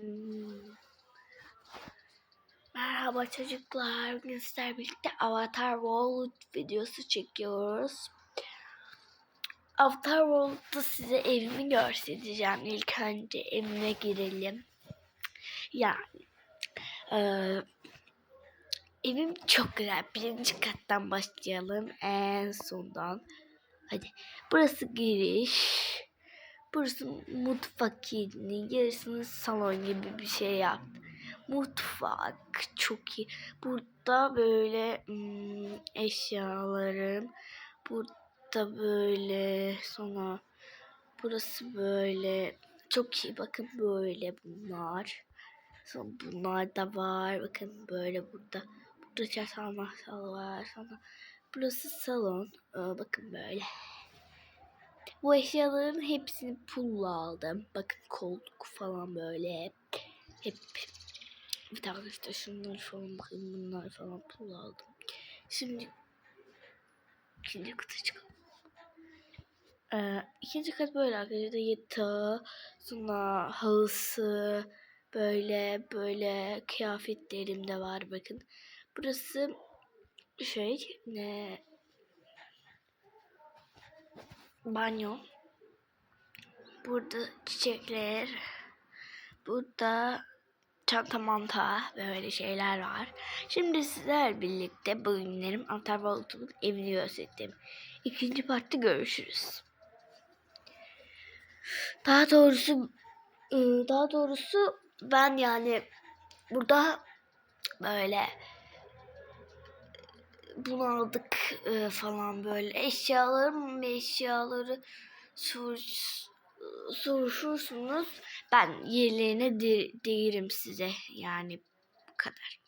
Hmm. Merhaba çocuklar. Bugün sizlerle birlikte Avatar World videosu çekiyoruz. Avatar World'da size evimi göstereceğim. İlk önce evime girelim. Yani eee, evim çok güzel. Birinci kattan başlayalım. En sondan. Hadi. Burası giriş. Burası mutfak yerinin yarısını salon gibi bir şey yaptı. Mutfak çok iyi. Burada böyle hmm, eşyalarım. Burada böyle sonra burası böyle çok iyi. Bakın böyle bunlar. Sonra bunlar da var. Bakın böyle burada. Burada çatal masal var. Sonra burası salon. Bakın böyle. Bu eşyaların hepsini pulla aldım. Bakın koltuk falan böyle. Hep bir tane işte şunlar falan bakın bunlar falan pulla aldım. Şimdi ikinci kata çıkalım. Ee, ikinci kat böyle arkadaşlar yatağı, sonra halısı, böyle böyle kıyafetlerim de var bakın. Burası şey ne banyo. Burada çiçekler. Burada çanta manta böyle şeyler var. Şimdi sizler birlikte bugünlerim Avatar World'un evini gösterdim. İkinci partta görüşürüz. Daha doğrusu ıı, daha doğrusu ben yani burada böyle bunu aldık e, falan böyle eşyalarım eşyaları sor, soruşursunuz ben yerlerine de, değirim size yani bu kadar.